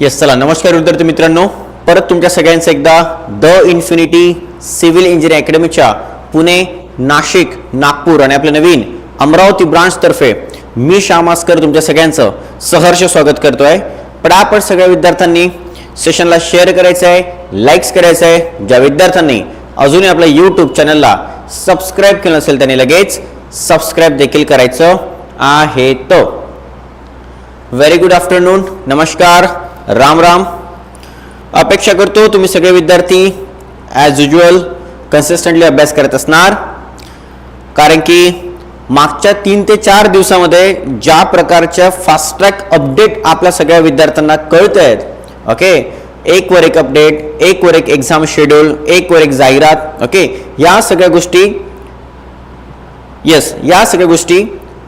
Yes चला नमस्कार विद्यार्थी मित्रांनो. परत तुमच्या सगळ्यांचं एकदा द इन्फिनिटी सिव्हिल इंजिनिअरिंग अकॅडमीच्या पुणे नाशिक नागपूर आणि आपलं नवीन अमरावती ब्रांचतर्फे मी श्यामास्कर तुमच्या सगळ्यांचं सहर्ष स्वागत करतोय. आपण सगळ्या विद्यार्थ्यांनी सेशनला शेअर करायचं आहे लाईक्स करायचं आहे. ज्या विद्यार्थ्यांनी अजूनही आपल्या यूट्यूब चॅनलला सबस्क्राईब केलं नसेल त्यांनी लगेच सबस्क्राईब देखील करायचं आहे तो. व्हेरी गुड आफ्टरनून नमस्कार. राम राम. अपेक्षा करतो तुम्ही सगळे विद्यार्थी ॲज युजल कन्सिस्टंटली अभ्यास करत असणार. कारण की मागच्या तीन ते चार दिवसामध्ये ज्या प्रकारच्या फास्ट ट्रॅक अपडेट आपल्या सगळ्या विद्यार्थ्यांना कळत आहेत ओके एक वर एक अपडेट एक वर एक एक्झाम शेड्यूल एक वर एक जाहिरात ओके या सगळ्या गोष्टी येस या सगळ्या गोष्टी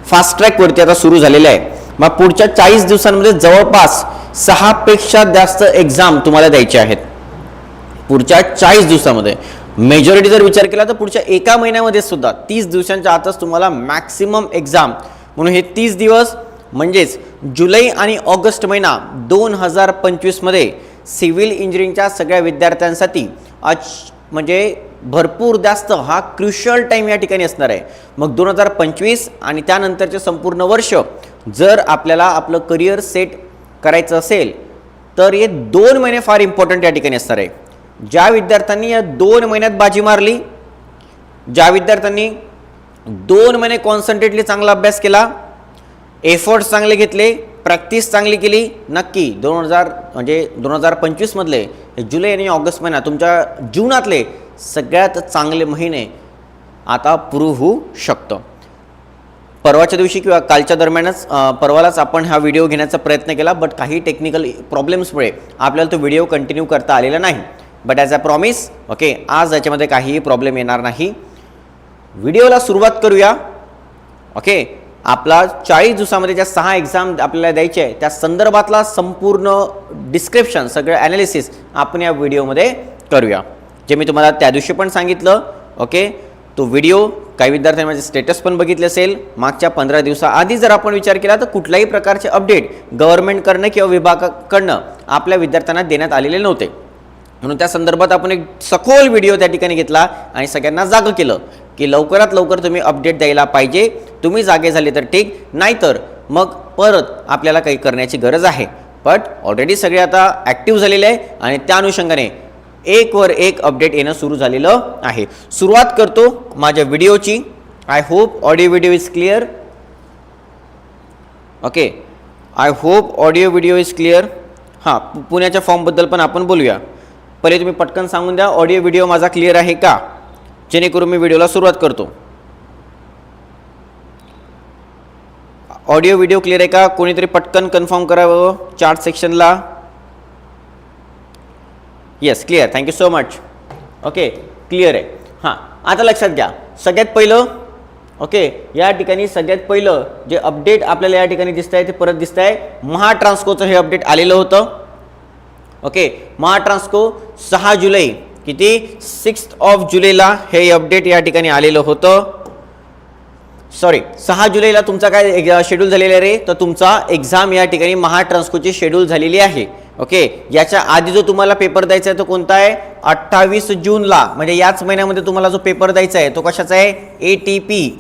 फास्ट ट्रॅकवरती आता सुरू झालेल्या आहे मग पुढच्या चाळीस दिवसांमध्ये जवळपास सहापेक्षा जास्त एक्झाम तुम्हाला द्यायचे आहेत. पुढच्या चाळीस दिवसामध्ये. मेजॉरिटी जर विचार केला तर पुढच्या एका महिन्यामध्ये सुद्धा तीस दिवसांच्या आतच तुम्हाला मॅक्सिमम एक्झाम म्हणून हे तीस दिवस म्हणजेच जुलै आणि ऑगस्ट महिना दोन हजार पंचवीसमध्ये सिव्हिल इंजिनिअरिंगच्या सगळ्या विद्यार्थ्यांसाठी आज म्हणजे भरपूर जास्त हा क्रुशल टाईम या ठिकाणी असणार आहे. मग दोन हजार पंचवीस आणि त्यानंतरचे संपूर्ण वर्ष जर आपल्याला आपलं करिअर सेट करायचं असेल तर हे दोन महिने फार इम्पॉर्टंट या ठिकाणी असणार आहे. ज्या विद्यार्थ्यांनी या दोन महिन्यात बाजी मारली ज्या विद्यार्थ्यांनी दोन महिने कॉन्सन्ट्रेटली चांगला अभ्यास केला एफर्ट्स चांगले घेतले प्रॅक्टिस चांगली केली नक्की दोन हजार म्हणजे दोन हजार पंचवीसमधले जुलै आणि ऑगस्ट महिना तुमच्या जीवनातले सगळ्यात चांगले महिने आता प्रूव्ह होऊ शकतं. परवाच्या दिवशी किंवा कालच्या दरम्यानच परवालाच आपण हा व्हिडिओ घेण्याचा प्रयत्न केला बट काही टेक्निकल प्रॉब्लेम्समुळे आपल्याला तो व्हिडिओ कंटिन्यू करता आलेला नाही. But as a promise okay आज याच्यामध्ये काहीही प्रॉब्लेम येणार नाही. व्हिडिओला सुरुवात करूया ओके आपला चाळीस दिवसामध्ये ज्या सहा एक्झाम आपल्याला द्यायचे आहे त्या संदर्भातला संपूर्ण डिस्क्रिप्शन सगळं ॲनालिसिस आपण या व्हिडिओमध्ये करूया. जे मी तुम्हाला त्या दिवशी पण सांगितलं ओके तो व्हिडिओ काही विद्यार्थ्यांनी माझे स्टेटस पण बघितले असेल. मागच्या पंधरा दिवसाआधी जर आपण विचार केला तर कुठल्याही प्रकारचे अपडेट गव्हर्नमेंटकडनं किंवा विभागाकडनं आपल्या विद्यार्थ्यांना देण्यात आलेले नव्हते. म्हणून त्या संदर्भात आपण एक सखोल व्हिडिओ त्या ठिकाणी घेतला आणि सगळ्यांना जागं केलं की लवकरात लवकर तुम्ही अपडेट द्यायला पाहिजे. तुम्ही जागे झाले तर ठीक नाहीतर मग परत आपल्याला काही करण्याची गरज आहे. बट ऑलरेडी सगळे आता ॲक्टिव्ह झालेले आहे आणि त्या अनुषंगाने एकवर एक अपडेट येणं सुरू झालेलं आहे. सुरुवात करतो माझ्या व्हिडिओची. I hope audio video is clear okay I hope audio video is clear हां पुण्याच्या फॉर्मबद्दल पण आपण बोलूया. पहिले तुम्ही पटकन सांगून द्या ऑडिओ व्हिडिओ माझा क्लिअर आहे का? जेणेकरून मी व्हिडिओला सुरुवात करतो. ऑडिओ व्हिडिओ क्लिअर आहे का? कोणीतरी पटकन कन्फर्म करावं. Chart सेक्शनला yes clear thank you so much okay clear आहे. हां आता लक्षात घ्या. सगळ्यात पहिलं ओके या ठिकाणी सगळ्यात पहिलं जे अपडेट आपल्याला या ठिकाणी दिसत आहे ते परत दिसत आहे महाट्रान्स्कोचं हे अपडेट आलेलं होतं. ओके महाट्रान्स्को सहा जुलै किती? सिक्स ऑफ जुलैला हे अपडेट या ठिकाणी आलेलं होतं. सॉरी सहा जुलैला तुमचा काय शेड्यूल झालेला आहे रे? तर तुमचा एक्झाम या ठिकाणी महाट्रान्स्कोची शेड्यूल झालेली आहे. ओके? याच्या आधी जो तुम्हाला पेपर द्यायचा आहे तो कोणता आहे? अठ्ठावीस जूनला म्हणजे याच महिन्यामध्ये तुम्हाला जो पेपर द्यायचा आहे तो कशाचा आहे? A T P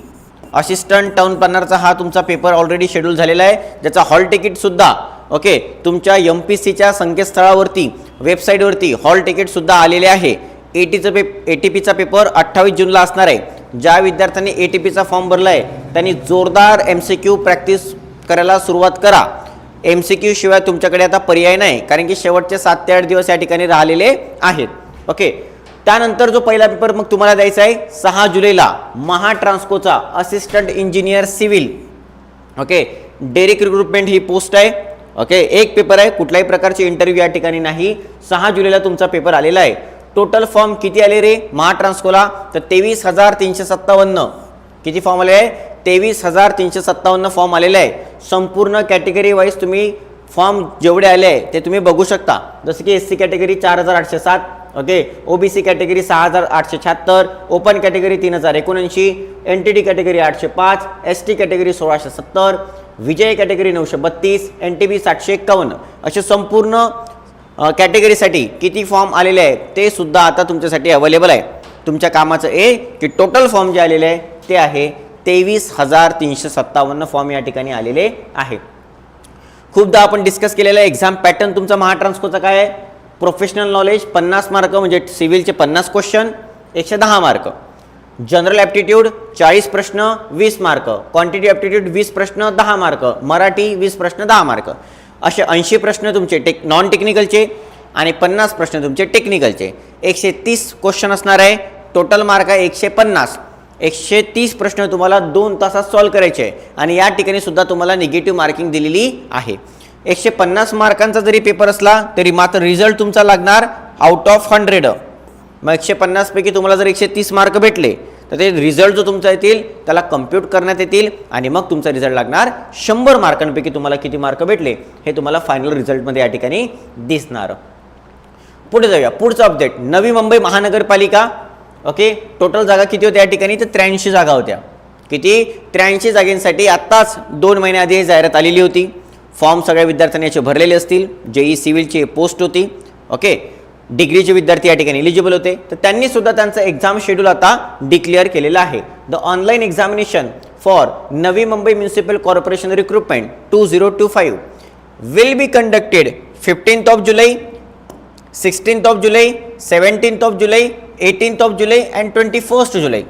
assistant town प्लॅनरचा हा तुमचा पेपर ऑलरेडी शेड्यूल झालेला आहे. ज्याचा हॉल तिकीटसुद्धा ओके? तुमच्या एम पी सीच्या संकेतस्थळावरती वेबसाईटवरती हॉल तिकीटसुद्धा आलेले आहे. ए टीचं पे ए टी पीचा पेपर अठ्ठावीस जूनला असणार आहे. ज्या विद्यार्थ्यांनी ए टी पीचा फॉर्म भरला आहे त्यांनी जोरदार एम सी क्यू प्रॅक्टिस करायला सुरुवात करा. एम सी क्यू शिवाय तुमच्याकडे आता पर्याय नाही कारण की शेवटचे सात ते आठ दिवस या ठिकाणी राहिलेले आहेत. ओके त्यानंतर जो पहिला पेपर मग तुम्हाला द्यायचा आहे सहा जुलैला महाट्रान्सकोचा assistant engineer civil okay direct recruitment ही पोस्ट आहे. ओके एक पेपर आहे कुठल्याही प्रकारचे इंटरव्ह्यू या ठिकाणी नाही. सहा जुलैला तुमचा पेपर आलेला आहे. टोटल फॉर्म किती आले रे? महाट्रान्सकोला. तर तेवीस हजार तीनशे सत्तावन्न. किती फॉर्म आले? आहे तेवीस हजार तीनशे सत्तावन्न फॉर्म आलेले आहे. संपूर्ण कॅटेगरी वाईज तुम्ही फॉर्म जेवढे आले आहे ते तुम्ही बघू शकता. जसं की एस सी कॅटेगरी चार हजार आठशे सात ओके ओबीसी कॅटेगरी सहा हजार आठशे शहात्तर ओपन कॅटेगरी तीन हजार एकोणऐंशी एन टी डी कॅटेगरी आठशे पाच एस टी कॅटेगरी सोळाशे सत्तर विजय कॅटेगरी नऊशे बत्तीस एन टी बी सातशे एक्कावन्न असे संपूर्ण कॅटेगरीसाठी किती फॉर्म आलेले आहेत ते सुद्धा आता तुमच्यासाठी अवेलेबल आहे. तुमच्या कामाचं ए की टोटल फॉर्म जे आलेले आहे ते आहे तेवीस हजार तीनशे सत्तावन्न फॉर्म या ठिकाणी आलेले आहे खूपदा आपण डिस्कस केलेला एक्झाम पॅटर्न तुमचा महाट्रान्सकोचा काय आहे? प्रोफेशनल नॉलेज पन्नास मार्क म्हणजे सिव्हिलचे पन्नास क्वेश्चन एकशे दहा मार्क जनरल ॲप्टिट्यूड चाळीस प्रश्न वीस मार्क क्वांटिटी ॲप्टिट्यूड वीस प्रश्न दहा मार्क मराठी वीस प्रश्न दहा मार्क असे ऐंशी प्रश्न तुमचे टेक नॉन टेक्निकलचे आणि पन्नास प्रश्न तुमचे टेक्निकलचे एकशे तीस क्वेश्चन असणार आहे. टोटल मार्क आहे एकशे पन्नास. एकशे तीस प्रश्न तुम्हाला दोन तासात सॉल्व करायचे आहे. आणि या ठिकाणी सुद्धा तुम्हाला निगेटिव्ह मार्किंग दिलेली आहे. एकशे पन्नास मार्कांचा जरी पेपर असला तरी मात्र रिझल्ट तुमचा लागणार आउट ऑफ हंड्रेड मग एकशे पन्नासपैकी तुम्हाला जर एकशे तीस मार्क भेटले तर ते रिझल्ट जो तुमचा येतील त्याला कम्प्यूट करण्यात येतील आणि मग तुमचा रिझल्ट लागणार शंभर मार्कांपैकी तुम्हाला किती मार्क भेटले हे तुम्हाला फायनल रिझल्टमध्ये या ठिकाणी दिसणार. पुढे जाऊया. पुढचं अपडेट नवी मुंबई महानगरपालिका ओके टोटल जागा किती होत्या या ठिकाणी? तर त्र्याऐंशी जागा होत्या. किती? त्र्याऐंशी जागेंसाठी आत्ताच दोन महिन्याआधी ही जाहिरात आलेली होती. फॉर्म सगळ्या विद्यार्थ्यांनी याचे भरलेले असतील. जेई सिव्हिलची पोस्ट होती. ओके डिग्रीचे विद्यार्थी या ठिकाणी एलिजिबल होते. तर त्यांनी सुद्धा त्यांचं एक्झाम शेड्यूल आता डिक्लेअर केलेलं आहे. The online examination for Navi Mumbai municipal corporation recruitment two zero two five will be conducted fifteenth of July sixteenth of July seventeenth of July eighteenth of July and twenty first July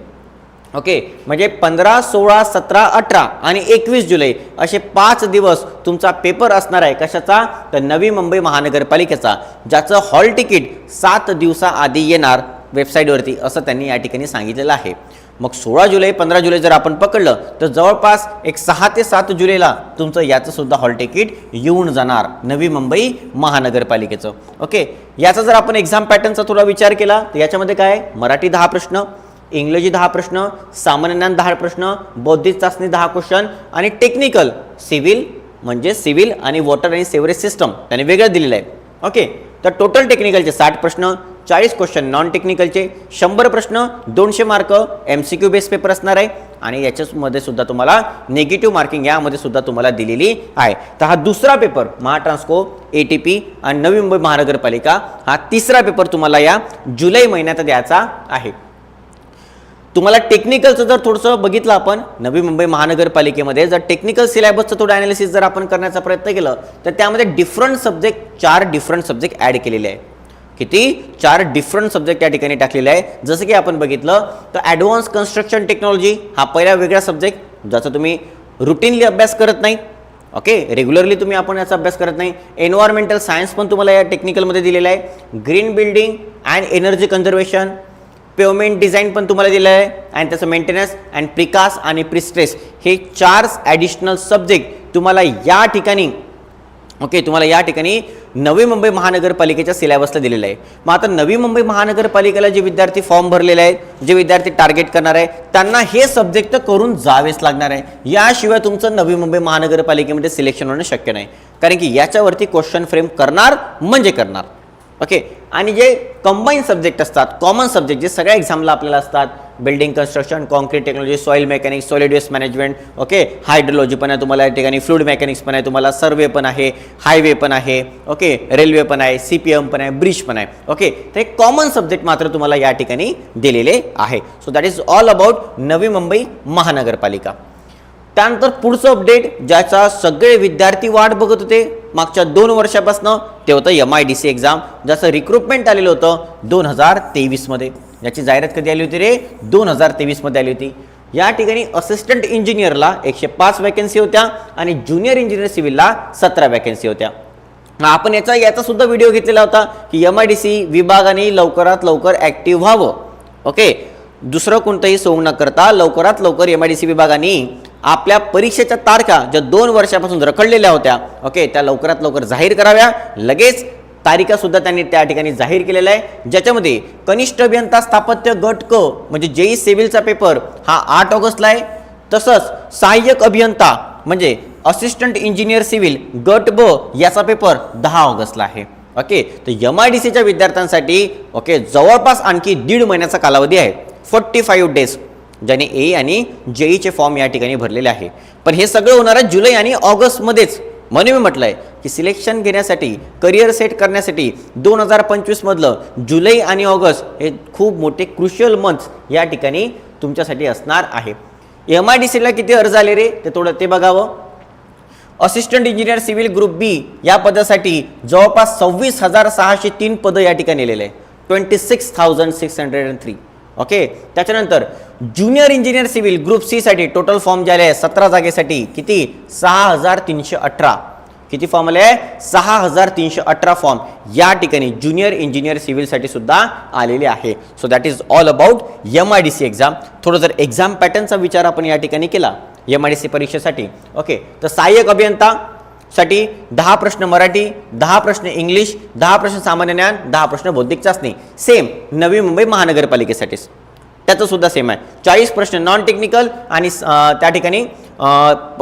okay म्हणजे पंधरा सोळा सतरा अठरा आणि एकवीस जुलै असे पाच दिवस तुमचा पेपर असणार आहे कशाचा? तर नवी मुंबई महानगरपालिकेचा ज्याचं हॉल तिकीट सात दिवसाआधी येणार वेबसाईटवरती असं त्यांनी या ठिकाणी सांगितलेलं आहे. मग सोळा जुलै पंधरा जुलै जर आपण पकडलं तर जवळपास एक सहा ते सात जुलैला तुमचं याचंसुद्धा हॉल तिकीट येऊन जाणार नवी मुंबई महानगरपालिकेचं. ओके? याचा जर आपण एक्झाम पॅटर्नचा थोडा विचार केला तर याच्यामध्ये काय? आहे? मराठी दहा प्रश्न इंग्रजी दहा प्रश्न सामान्य ज्ञान दहा प्रश्न बौद्धिक चाचणी दहा क्वेश्चन आणि टेक्निकल सिव्हिल म्हणजे सिव्हिल आणि वॉटर आणि सेवरेज सिस्टम त्याने वेगळं दिलेलं आहे. ओके? तर टोटल टेक्निकलचे साठ प्रश्न चाळीस क्वेश्चन नॉन टेक्निकलचे शंभर प्रश्न दोनशे mark M C Q base paper असणार आहे. आणि याच्यामध्ये सुद्धा तुम्हाला निगेटिव्ह मार्किंग यामध्ये सुद्धा तुम्हाला दिलेली आहे. तर हा दुसरा paper Mahatransco A T P आणि नवी मुंबई महानगरपालिका हा तिसरा पेपर तुम्हाला या जुलै महिन्यात द्यायचा आहे. तुम्हाला टेक्निकलचं जर थोडंसं बघितलं आपण नवी मुंबई महानगरपालिकेमध्ये जर टेक्निकल सिलेबसचं थोडं ॲनालिसिस जर आपण करण्याचा प्रयत्न केला तर त्यामध्ये डिफरंट सब्जेक्ट चार डिफरंट सब्जेक्ट ॲड केलेले आहे. किती? चार डिफरंट सब्जेक्ट या ठिकाणी टाकलेले आहे. जसं की आपण बघितलं तर ॲडव्हान्स कन्स्ट्रक्शन टेक्नॉलॉजी हा पहिला वेगळा सब्जेक्ट ज्याचा तुम्ही रुटीनली अभ्यास करत नाही. ओके रेग्युलरली तुम्ही आपण याचा अभ्यास करत नाही. एन्व्हायरमेंटल सायन्स पण तुम्हाला या टेक्निकलमध्ये दिलेलं आहे. Green building and energy conservation payment design पण तुम्हाला दिलं आहे. आणि त्याचं मेंटेनन्स अँड प्रिकास आणि प्रिस्ट्रेस हे चार ॲडिशनल सब्जेक्ट तुम्हाला या ठिकाणी ओके तुम्हाला या ठिकाणी नवी मुंबई महानगरपालिकेच्या सिलेबसला दिलेलं आहे. मग आता नवी मुंबई महानगरपालिकेला जे विद्यार्थी फॉर्म भरलेले आहेत जे विद्यार्थी टार्गेट करणार आहे त्यांना हे सब्जेक्ट करून जावेच लागणार आहे. याशिवाय तुमचं नवी मुंबई महानगरपालिकेमध्ये सिलेक्शन होणं शक्य नाही. कारण की याच्यावरती क्वेश्चन फ्रेम करणार म्हणजे करणार. ओके आणि जे कंबाईन सब्जेक्ट असतात कॉमन सब्जेक्ट जे सगळ्या एक्झामला आपल्याला असतात building construction concrete technology soil mechanics solid waste management okay hydrology पण आहे तुम्हाला या ठिकाणी फ्लूड मेकॅनिक्स पण आहे तुम्हाला सर्वे पण आहे हायवे पण आहे ओके रेल्वे पण आहे सी पी एम पण आहे ब्रिज पण आहे ओके तर हे कॉमन सब्जेक्ट मात्र तुम्हाला या ठिकाणी दिलेले आहे. So that is all about Navi Mumbai महानगरपालिका. त्यानंतर पुढचं अपडेट ज्याचा सगळे विद्यार्थी वाट बघत होते. मागच्या दोन वर्षापासून ते होतं M I D C exam ज्याचं रिक्रुटमेंट आलेलं होतं दोन हजार तेवीसमध्ये. याची जाहिरात कधी आली होती रे? दोन हजार तेवीसमध्ये आली होती. या ठिकाणी असिस्टंट इंजिनियरला एकशे पाच वॅकन्सी होत्या आणि ज्युनियर इंजिनियर सिव्हिलला सतरा वॅकन्सी होत्या. आपण याचा याचा सुद्धा व्हिडिओ घेतलेला होता की एम आय डी सी विभागाने लवकरात लवकर ॲक्टिव्ह व्हावं. ओके दुसरं कोणतंही सोंग न करता लवकरात लवकर एम आय डी सी विभागाने आपल्या परीक्षेच्या तारखा ज्या दोन वर्षापासून रखडलेल्या होत्या ओके त्या लवकरात लवकर जाहीर कराव्या. लगेच तारिकासुद्धा त्यांनी त्या ठिकाणी जाहीर केलेला आहे. ज्याच्यामध्ये कनिष्ठ अभियंता स्थापत्य गट क म्हणजे जेई सिव्हिलचा पेपर हा आठ ऑगस्टला आहे. तसंच सहाय्यक अभियंता म्हणजे असिस्टंट इंजिनियर सिव्हिल गट ब याचा पेपर दहा ऑगस्टला आहे. ओके तर एम आय डी सीच्या विद्यार्थ्यांसाठी ओके जवळपास आणखी दीड महिन्याचा कालावधी आहे. फोर्टी फाईव्ह डेज ज्याने ए आणि जेईचे फॉर्म या ठिकाणी भरलेले आहे. पण हे सगळं होणार आहे जुलै आणि ऑगस्टमध्येच. म्हणून मी म्हटलं आहे की सिलेक्शन घेण्यासाठी करिअर सेट करण्यासाठी दोन हजार पंचवीसमधलं जुलै आणि ऑगस्ट हे खूप मोठे क्रुशियल मंथ्स या ठिकाणी तुमच्यासाठी असणार आहे. एम आय डी सीला किती अर्ज आले रे? ते थोडं ते बघावं. Assistant engineer civil group B या पदासाठी जवळपास सव्वीस हजार सहाशे तीन पदं या ठिकाणी लिहिलेले आहे. Twenty six thousand six hundred and three okay त्याच्यानंतर ज्युनियर इंजिनियर सिव्हिल ग्रुप सीसाठी टोटल फॉर्म जे आले आहे सतरा जागेसाठी किती? सहा हजार तीनशे अठरा. किती फॉर्म आले? आहे सहा हजार तीनशे अठरा फॉर्म या ठिकाणी ज्युनियर इंजिनियर सिव्हिलसाठी सुद्धा आलेले आहे. So that is all about M I D C exam थोडं जर एक्झाम पॅटर्नचा विचार आपण या ठिकाणी केला एम आय डी सी परीक्षेसाठी. ओके तर सहाय्यक अभियंता साठी दहा प्रश्न मराठी दहा प्रश्न इंग्लिश दहा प्रश्न सामान्य ज्ञान दहा प्रश्न बौद्धिक चाचणी. सेम नवी मुंबई महानगरपालिकेसाठीच त्याचं सुद्धा सेम आहे. चाळीस प्रश्न नॉन टेक्निकल आणि त्या ठिकाणी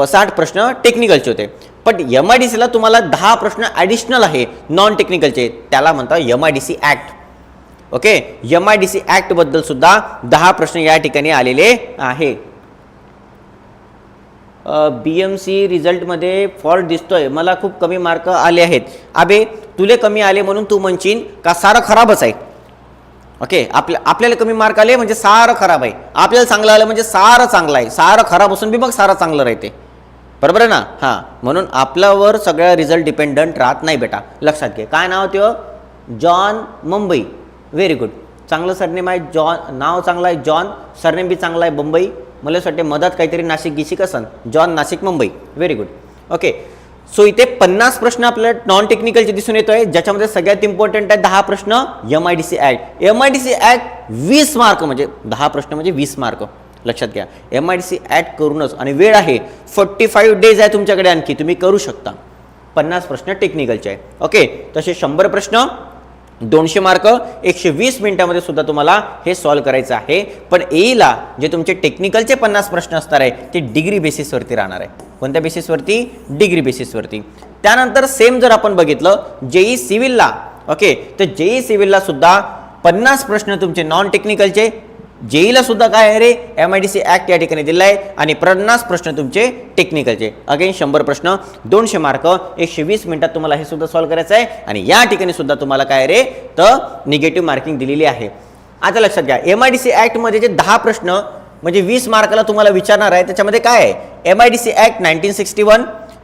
साठ प्रश्न टेक्निकलचे होते. पण एम आय डी सीला तुम्हाला दहा प्रश्न ॲडिशनल आहे नॉन टेक्निकलचे त्याला म्हणतात M I D C act okay M I D C ॲक्टबद्दल सुद्धा दहा प्रश्न या ठिकाणी आलेले आहे. बी एम सी रिझल्टमध्ये फॉल्ट दिसतोय. मला खूप कमी मार्क आले आहेत. अबे तुले कमी आले म्हणून तू म्हणशील का सारं खराबच आहे? ओके आपल्या आपल्याला कमी मार्क आले म्हणजे सारं खराब आहे. आपल्याला चांगलं आलं म्हणजे सारं चांगलं आहे. सारं खराब असून बी मग सारं चांगलं राहते. बरोबर आहे ना? हां. म्हणून आपल्यावर सगळ्या रिझल्ट डिपेंडंट राहत नाही बेटा. लक्षात घे. काय नाव ते जॉन मुंबई. व्हेरी गुड चांगलं सरनेम आहे जॉन नाव चांगलं आहे जॉन सरनेम बी चांगला आहे मुंबई. मला असं वाटते मधात काहीतरी नाशिक गिशिक असन. John Nashik Mumbai. Very good okay so इथे पन्नास प्रश्न आपल्याला नॉन टेक्निकलचे दिसून येतो आहे ज्याच्यामध्ये सगळ्यात इम्पॉर्टंट आहे दहा प्रश्न M I D C act M I D C act वीस मार्क म्हणजे दहा प्रश्न म्हणजे वीस मार्क लक्षात घ्या. M I D C act करूनच आणि वेळ आहे. फोर्टी फाईव्ह डेज आहे तुमच्याकडे आणखी. तुम्ही करू शकता. पन्नास प्रश्न टेक्निकलचे आहे ओके तसे शंभर प्रश्न दोनशे मार्क एकशे वीस मिनिटामध्ये सुद्धा तुम्हाला हे सॉल्व्ह करायचं आहे. पण एईला जे तुमचे टेक्निकलचे पन्नास प्रश्न असणार आहे ते डिग्री बेसिसवरती राहणार आहे. कोणत्या बेसिसवरती डिग्री बेसिसवरती त्यानंतर सेम जर आपण बघितलं जेई सिव्हिलला ओके तर जेई सिव्हिलला सुद्धा पन्नास प्रश्न तुमचे नॉन टेक्निकलचे जेईला सुद्धा काय आहे रे? M I D C act या ठिकाणी दिला आहे. आणि पन्नास प्रश्न तुमचे टेक्निकलचे अगेन शंभर प्रश्न दोनशे मार्क एकशे वीस मिनिटात तुम्हाला हे सुद्धा सॉल्व करायचं आहे. आणि या ठिकाणी सुद्धा तुम्हाला काय आहे रे? तर निगेटिव्ह मार्किंग दिलेली आहे. आता लक्षात घ्या एम आय डी सी ॲक्टमध्ये जे दहा प्रश्न म्हणजे वीस मार्काला तुम्हाला विचारणार आहे त्याच्यामध्ये काय आहे? M I D C act nineteen sixty one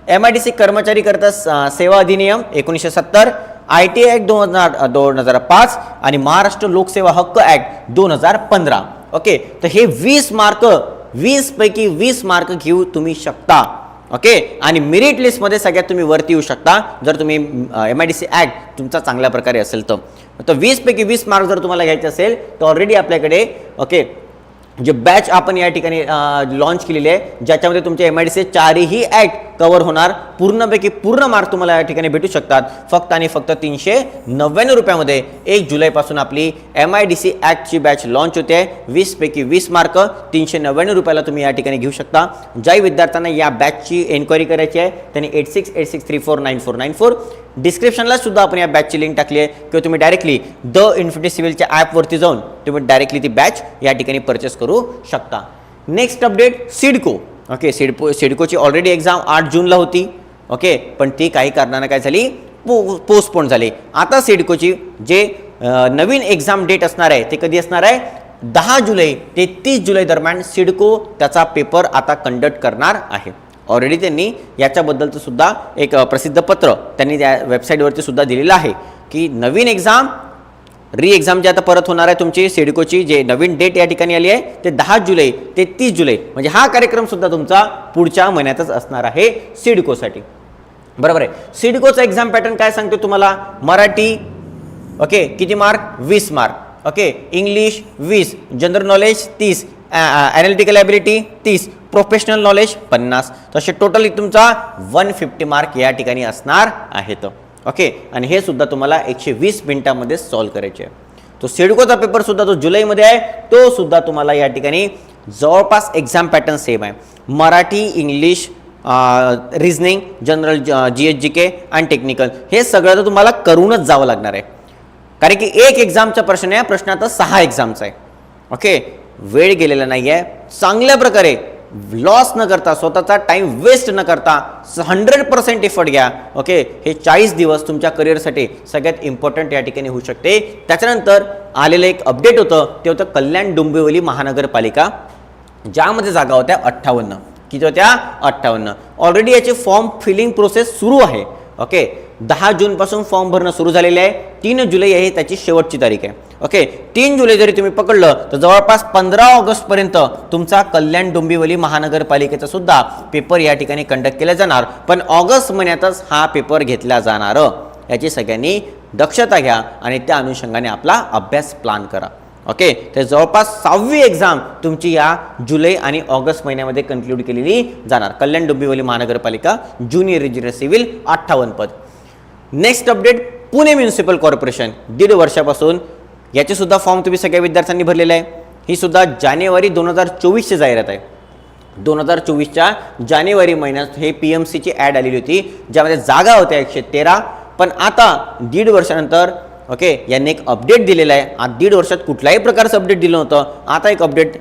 M I D C कर्मचारी करता स- सेवा अधिनियम एकोणीसशे सत्तर आय टी ॲक्ट दोन हजार दोन हजार पाच आणि महाराष्ट्र लोकसेवा हक्क ॲक्ट दोन हजार पंधरा. ओके? तर हे वीस मार्क वीस पैकी वीस मार्क घेऊ तुम्ही शकता. ओके? आणि मेरिट लिस्टमध्ये सगळ्यात तुम्ही वरती येऊ शकता. जर तुम्ही M I D C act तुमचा चांगल्या प्रकारे असेल तर. वीसपैकी वीस पैकी वीस मार्क जर तुम्हाला घ्यायचे असेल तर ऑलरेडी आपल्याकडे ओके जे बॅच आपण या ठिकाणी लॉन्च केलेली आहे ज्याच्यामध्ये तुमचे एम आय डी सी चारही ॲक्ट कव्हर होणार. पूर्णपैकी पूर्ण मार्क तुम्हाला या ठिकाणी भेटू शकतात. फक्त आणि फक्त तीनशे नव्याण्णव रुपयामध्ये एक जुलैपासून आपली एम आय डी सी ॲक्टची बॅच लॉन्च होते. वीसपैकी वीस मार्क तीनशे नव्याण्णव रुपयाला तुम्ही या ठिकाणी घेऊ शकता. ज्याही विद्यार्थ्यांना या बॅचची एन्क्वायरी करायची आहे त्यांनी eight six eight six three four nine four nine four डिस्क्रिप्शनला सुद्धा आपण या बॅचची लिंक टाकली आहे. किंवा तुम्ही डायरेक्टली द इन्फिनिटी सिव्हिलच्या ॲपवरती जाऊन तुम्ही डायरेक्टली ती बॅच या ठिकाणी परचेस करू शकता. Next update CIDCO okay CIDCO सिडकोची already exam आठ जूनला होती. ओके पण ती काही कारणानं काय झाली? पो पोस्टपोन झाली. आता सिडकोची जे नवीन एक्झाम डेट असणार आहे ते कधी असणार आहे? दहा जुलै ते तीस जुलै दरम्यान सिडको त्याचा पेपर आता कंडक्ट करणार आहे. ऑलरेडी त्यांनी याच्याबद्दलचं सुद्धा एक प्रसिद्ध पत्र त्यांनी त्या वेबसाईटवरती सुद्धा दिलेलं आहे की नवीन एक्झाम री एक्झाम जी आता परत होणार आहे तुमची सिडकोची जे नवीन डेट या ठिकाणी आली आहे ते दहा जुलै ते तीस जुलै म्हणजे हा कार्यक्रम सुद्धा तुमचा पुढच्या महिन्यातच असणार आहे सिडकोसाठी बरोबर आहे. सिडकोचा एक्झाम पॅटर्न काय सांगतो तुम्हाला? मराठी ओके किती मार्क वीस मार्क ओके इंग्लिश वीस जनरल नॉलेज तीस ॲनालिटिकल ॲबिलिटी तीस. प्रोफेशनल नॉलेज पन्नास. तसे टोटली तुमचा वन फिफ्टी मार्क या ठिकाणी असणार आहेत. ओके आणि हे सुद्धा तुम्हाला एकशे वीस मिनिटामध्ये सॉल्व करायचे आहे. तो सिडकोचा पेपर सुद्धा जो जुलैमध्ये आहे. तो सुद्धा तुम्हाला या ठिकाणी जवळपास एक्झाम पॅटर्न सेम आहे. Marathi English reasoning general G H G K आणि टेक्निकल हे सगळं तर तुम्हाला करूनच जावं लागणार आहे. कारण की एक एक्झामचा प्रश्न आहे प्रश्न आता सहा एक्झामचा आहे. ओके वेळ गेलेला नाही आहे चांगल्या प्रकारे लॉस न करता स्वतःचा टाईम वेस्ट न करता हंड्रेड पर्सेंट एफर्ट घ्या. ओके हे चाळीस दिवस तुमच्या करिअरसाठी सगळ्यात इम्पॉर्टंट या ठिकाणी होऊ शकते. त्याच्यानंतर आलेलं एक अपडेट होतं. ते होतं कल्याण डोंबिवली महानगरपालिका ज्यामध्ये जागा होत्या अठ्ठावन्न. किती होत्या? अठ्ठावन्न. ऑलरेडी याची फॉर्म फिलिंग प्रोसेस सुरू आहे. ओके दहा जूनपासून फॉर्म भरणं सुरू झालेले आहे. तीन जुलै आहे त्याची शेवटची तारीख आहे. ओके तीन जुलै जरी तुम्ही पकडलं तर जवळपास पंधरा ऑगस्टपर्यंत तुमचा कल्याण डोंबिवली महानगरपालिकेचा सुद्धा पेपर या ठिकाणी कंडक्ट केला जाणार. पण ऑगस्ट महिन्यातच हा पेपर घेतला जाणार. याची सगळ्यांनी दक्षता घ्या आणि त्या अनुषंगाने आपला अभ्यास प्लान करा. ओके तर जवळपास सहावी एक्झाम तुमची या जुलै आणि ऑगस्ट महिन्यामध्ये कन्क्लूड केलेली जाणार. कल्याण डोंबिवली महानगरपालिका ज्युनियर इंजिनियर सिव्हिल अठ्ठावन्न पद. Next update Pune municipal corporation दीड वर्षापासून याचेसुद्धा फॉर्म तुम्ही सगळ्या विद्यार्थ्यांनी भरलेला आहे. ही सुद्धा जानेवारी दोन हजार चोवीसची जाहिरात आहे. दोन हजार चोवीसच्या जानेवारी महिन्यात हे पी एम सीची ॲड आलेली होती ज्यामध्ये जागा होत्या एकशे तेरा. पण आता दीड वर्षानंतर ओके यांनी एक अपडेट दिलेला आहे. आज दीड वर्षात कुठल्याही प्रकारचं अपडेट दिलं नव्हतं. आता एक अपडेट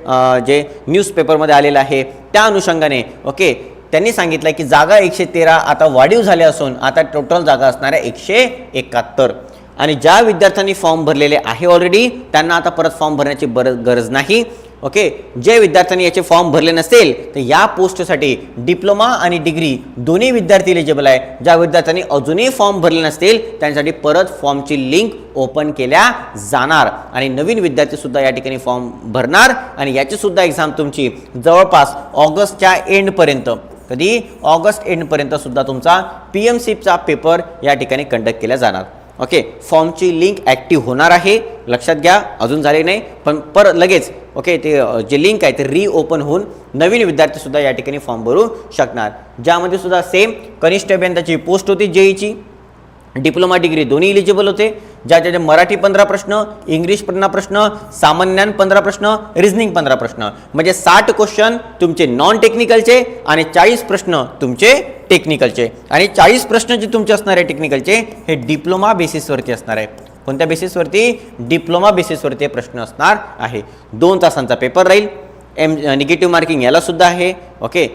जे न्यूजपेपरमध्ये आलेलं आहे त्या अनुषंगाने ओके त्यांनी सांगितलं की जागा एकशे तेरा आता वाढीव झाल्या असून आता टोटल जागा असणाऱ्या एकशे एकाहत्तर. आणि ज्या विद्यार्थ्यांनी फॉर्म भरलेले आहे ऑलरेडी त्यांना आता परत फॉर्म भरण्याची बर गरज नाही. ओके जे विद्यार्थ्यांनी याचे फॉर्म भरले नसेल तर या पोस्टसाठी डिप्लोमा आणि डिग्री दोन्ही विद्यार्थी एलिजिबल आहे. ज्या विद्यार्थ्यांनी अजूनही फॉर्म भरले नसतील त्यांच्यासाठी परत फॉर्मची लिंक ओपन केल्या जाणार. आणि नवीन विद्यार्थीसुद्धा या ठिकाणी फॉर्म भरणार. आणि याचीसुद्धा एक्झाम तुमची जवळपास ऑगस्टच्या एंडपर्यंत कधी? ऑगस्ट एंडपर्यंत सुद्धा तुमचा पी एम सीचा पेपर या ठिकाणी कंडक्ट केला जाणार. ओके फॉर्मची लिंक ॲक्टिव्ह होणार आहे. लक्षात घ्या अजून झाले नाही पण पर लगेच ओके ते जे लिंक आहे ते री ओपन होऊन नवीन विद्यार्थीसुद्धा या ठिकाणी फॉर्म भरू शकणार. ज्यामध्ये सुद्धा सेम कनिष्ठ अभियंताची पोस्ट होती जेईची. डिप्लोमा डिग्री दोन्ही इलिजिबल होते. ज्या ज्या मराठी पंधरा प्रश्न इंग्लिश पंधरा प्रश्न सामान्यान पंधरा प्रश्न रिझनिंग पंधरा प्रश्न. म्हणजे साठ क्वेश्चन तुमचे नॉन टेक्निकलचे आणि चाळीस प्रश्न तुमचे टेक्निकलचे आणि चाळीस प्रश्न जे तुमचे असणार आहे टेक्निकलचे हे डिप्लोमा बेसिसवरती असणार आहे. कोणत्या बेसिसवरती डिप्लोमा बेसिसवरती प्रश्न असणार आहे. दोन तासांचा पेपर राहील. एम निगेटिव्ह मार्किंग याला सुद्धा आहे. ओके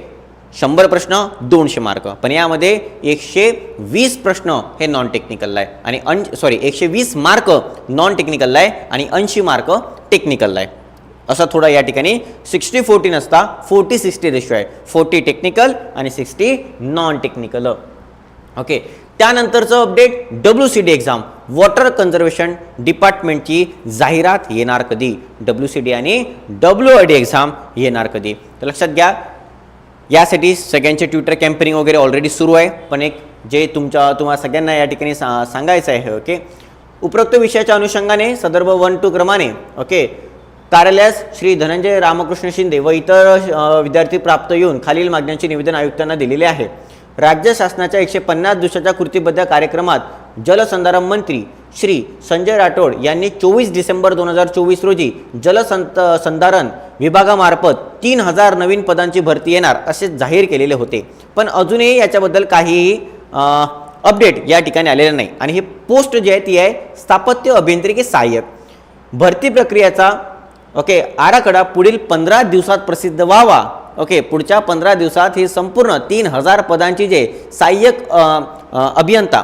शंभर प्रश्न दोनशे मार्क. पण यामध्ये एकशे वीस प्रश्न हे नॉन टेक्निकलला आहे आणि अं सॉरी एकशे वीस मार्क नॉन टेक्निकलला आहे आणि ऐंशी मार्क टेक्निकलला आहे असं थोडा या ठिकाणी सिक्स्टी फोर्टी नसता फोर्टी सिक्स्टी रेशो आहे. फोर्टी टेक्निकल आणि सिक्स्टी नॉन टेक्निकल ओके त्यानंतरचं update W C D exam water conservation डिपार्टमेंटची जाहिरात येणार कधी? डब्ल्यू सी डी आणि डब्ल्यू आय डी एक्झाम येणार कधी? तर लक्षात घ्या यासाठी सगळ्यांचे ट्विटर कॅम्पेनिंग वगैरे ऑलरेडी सुरू आहे. पण एक जे तुमच्या तुम्हाला सगळ्यांना या ठिकाणी सा सांगायचं आहे ओके उपरोक्त विषयाच्या अनुषंगाने संदर्भ वन टू क्रमाने ओके कार्यालयास श्री धनंजय रामकृष्ण शिंदे व इतर विद्यार्थी प्राप्त येऊन खालील मागण्यांचे निवेदन आयुक्तांना दिलेले आहे. राज्य शासनाच्या एकशे पन्नास दिवसाच्या कृतीबद्ध कार्यक्रमात जलसंधारण मंत्री श्री संजय राठोड यांनी चोवीस डिसेंबर दोन हजार चोवीस रोजी जलसंत संधारण विभागामार्फत तीन हजार नवीन पदांची भरती येणार असे जाहीर केलेले होते. पण अजूनही याच्याबद्दल काहीही अपडेट या ठिकाणी आलेलं नाही. आणि ही पोस्ट जी आहे ती आहे स्थापत्य अभियांत्रिकी सहाय्यक. भरती प्रक्रियेचा ओके आराखडा पुढील पंधरा दिवसात प्रसिद्ध व्हावा. ओके पुढच्या पंधरा दिवसात ही संपूर्ण तीन हजार पदांची जे सहाय्यक अभियंता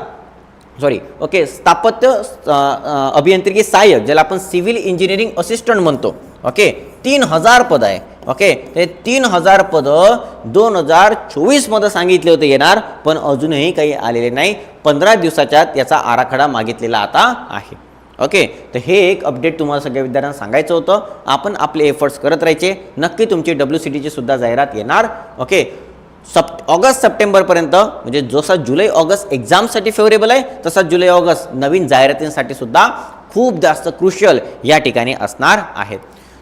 सॉरी ओके स्थापत्य अभियांत्रिकी सहाय्यक ज्याला आपण सिव्हिल इंजिनिअरिंग असिस्टंट म्हणतो ओके तीन हजार पद आहे ओके ते तीन हजार पदं दोन हजार चोवीसमध्ये सांगितले होते येणार पण अजूनही काही आलेले नाही पंधरा दिवसाच्यात याचा आराखडा मागितलेला आता आहे ओके तर हे एक अपडेट तुम्हाला सगळ्या विद्यार्थ्यांना सांगायचं होतं आपण आपले एफर्ट्स करत राहायचे नक्की तुमची डब्ल्यू सी टीची सुद्धा जाहिरात येणार ओके सप ऑगस्ट सप्टेंबरपर्यंत म्हणजे जसा जुलै ऑगस्ट एक्झामसाठी फेवरेबल आहे तसा जुलै ऑगस्ट नवीन जाहिरातींसाठी सुद्धा खूप जास्त क्रुशियल या ठिकाणी असणार आहेत.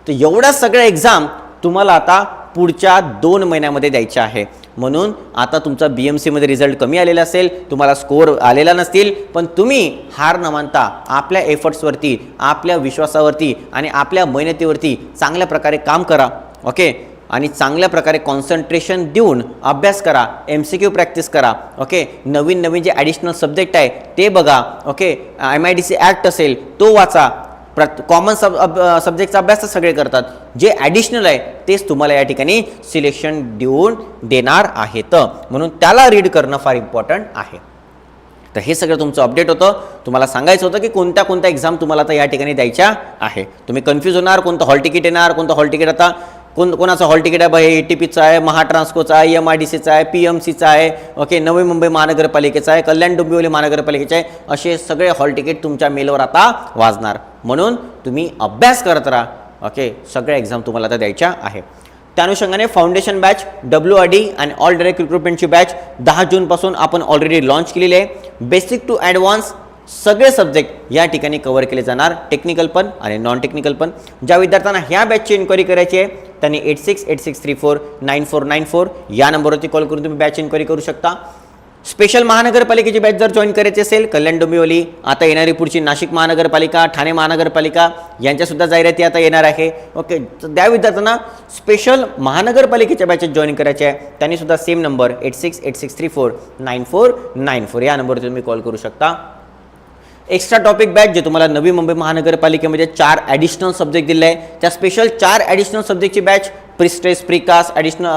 तर एवढ्या सगळ्या एक्झाम तुम्हाला आता पुढच्या दोन महिन्यामध्ये द्यायच्या आहे. म्हणून आता तुमचा बी एम सीमध्ये रिझल्ट कमी आलेला असेल तुम्हाला स्कोअर आलेला नसतील पण तुम्ही हार न मानता आपल्या एफर्ट्सवरती आपल्या विश्वासावरती आणि आपल्या मेहनतीवरती चांगल्या प्रकारे काम करा. ओके आणि चांगल्या प्रकारे कॉन्सन्ट्रेशन देऊन अभ्यास करा एम सी क्यू प्रॅक्टिस करा ओके नवीन नवीन जे ॲडिशनल सब्जेक्ट आहे ते बघा okay M I D C act असेल तो वाचा. प्र कॉमन सब अब सब्जेक्टचा अभ्यास तर सगळे करतात. जे ॲडिशनल आहे तेच तुम्हाला या ठिकाणी सिलेक्शन देऊन देणार आहेत. म्हणून त्याला रीड करणं फार इम्पॉर्टंट आहे. तर हे सगळं तुमचं अपडेट होतं. तुम्हाला सांगायचं होतं की कोणत्या कोणत्या एक्झाम तुम्हाला आता या ठिकाणी द्यायच्या आहे. तुम्ही कन्फ्यूज होणार कोणतं हॉल तिकीट येणार कोणतं हॉल तिकीट आता. कोण कोणाचं हॉल तिकीट आहे बघा ए टी पीचं आहे महाट्रान्सकोचा आहे एम आय डी सीचा आहे पी एम सीचा आहे ओके नवी मुंबई महानगरपालिकेचा आहे कल्याण डोंबिवली महानगरपालिकेचा आहे असे सगळे हॉल तिकीट तुमच्या मेलवर आता वाजणार. म्हणून तुम्ही अभ्यास करत राहा ओके सगळ्या एक्झाम तुम्हाला आता द्यायच्या आहे. त्या अनुषंगाने foundation batch W R D आणि ऑल डायरेक्ट रिक्रुटमेंटची बॅच दहा जूनपासून आपण ऑलरेडी लॉन्च केलेली आहे. बेसिक टू ॲडव्हान्स सगळे सब्जेक्ट या ठिकाणी कव्हर केले जाणार टेक्निकल पण आणि नॉन टेक्निकल पण. ज्या विद्यार्थ्यांना ह्या बॅचची इन्क्वायरी करायची आहे त्यांनी eight six eight six three four nine four nine four या नंबरवरती कॉल करून तुम्ही बॅच इन्क्वायरी करू शकता. स्पेशल महानगरपालिकेची बॅच जर जॉईन करायची असेल कल्याण डोंबिवली आता येणारी पुढची नाशिक महानगरपालिका ठाणे महानगरपालिका यांच्यासुद्धा जाहिराती आता येणार आहे. ओके तर त्या विद्यार्थ्यांना स्पेशल महानगरपालिकेच्या बॅचेस जॉईन करायचे आहे. त्यांनीसुद्धा same number eight six eight six three four nine four nine four या नंबरवरती तुम्ही कॉल करू शकता. एक्स्ट्रा टॉपिक बॅच जे तुम्हाला नवी मुंबई महानगरपालिकेमध्ये चार ॲडिशनल सब्जेक्ट दिले आहे. त्या स्पेशल चार additional सब्जेक्टची batch prestress precast additional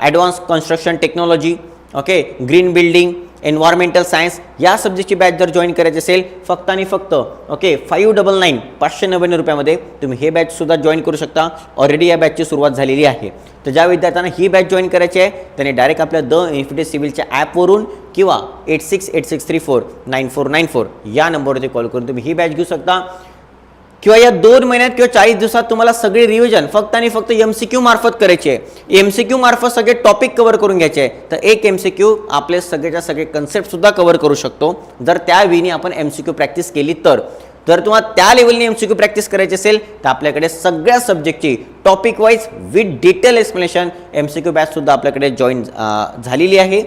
advance construction technology okay green building environmental science या सब्जेक्टची बॅच जर जॉईन करायची असेल फक्त आणि फक्त ओके फाईव्ह डबल नाईन पाचशे नव्याण्णव रुपयामध्ये तुम्ही हे बॅचसुद्धा जॉईन करू शकता. ऑलरेडी या बॅचची सुरुवात झालेली आहे. तर ज्या विद्यार्थ्यांना ही बॅच जॉईन करायची आहे त्यांनी डायरेक्ट आपल्या द इन्फिटेस सिव्हिलच्या ॲपवरून किंवा eight six eight six three four nine four nine four या नंबरवरती कॉल करून तुम्ही ही बॅच घेऊ शकता. किंवा या दोन महिन्यात किंवा चाळीस दिवसात तुम्हाला सगळे रिव्हिजन फक्त आणि फक्त एम सी क्यू मार्फत करायचे आहे. एम सी क्यू मार्फत सगळे टॉपिक कव्हर करून घ्यायचे आहे. तर एक एम सी क्यू आपले सगळेच्या सगळे कन्सेप्टसुद्धा कव्हर करू शकतो. जर त्या वेळी आपण एम सी क्यू प्रॅक्टिस केली तर. जर तुम्हाला त्या लेवलने एम सी क्यू प्रॅक्टिस करायची असेल तर आपल्याकडे सगळ्या सब्जेक्टची topic wise with detail explanation M C Q बॅचसुद्धा आपल्याकडे जॉईन झालेली आहे.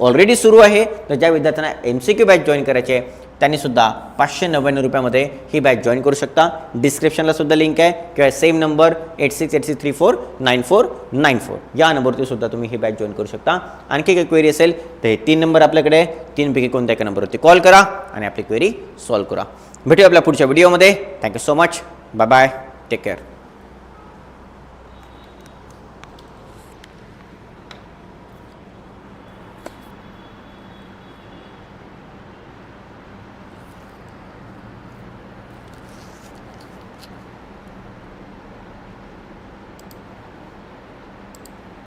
ऑलरेडी सुरू आहे. तर ज्या विद्यार्थ्यांना M C Q batch join करायचे आहे त्यांनीसुद्धा पाचशे नव्याण्णव रुपयामध्ये ही बॅच जॉईन करू शकता. डिस्क्रिप्शनलासुद्धा लिंक आहे किंवा same number eight six eight six three four nine four nine four या नंबरवरती सुद्धा तुम्ही ही बॅच जॉईन करू शकता. आणखी काही क्वेरी असेल तर हे तीन नंबर आपल्याकडे तीनपैकी कोणत्या एका नंबरवरती कॉल करा आणि आपली क्वेरी सॉल्व्ह करा. भेटू आपल्या पुढच्या व्हिडिओमध्ये thank you so much bye bye take care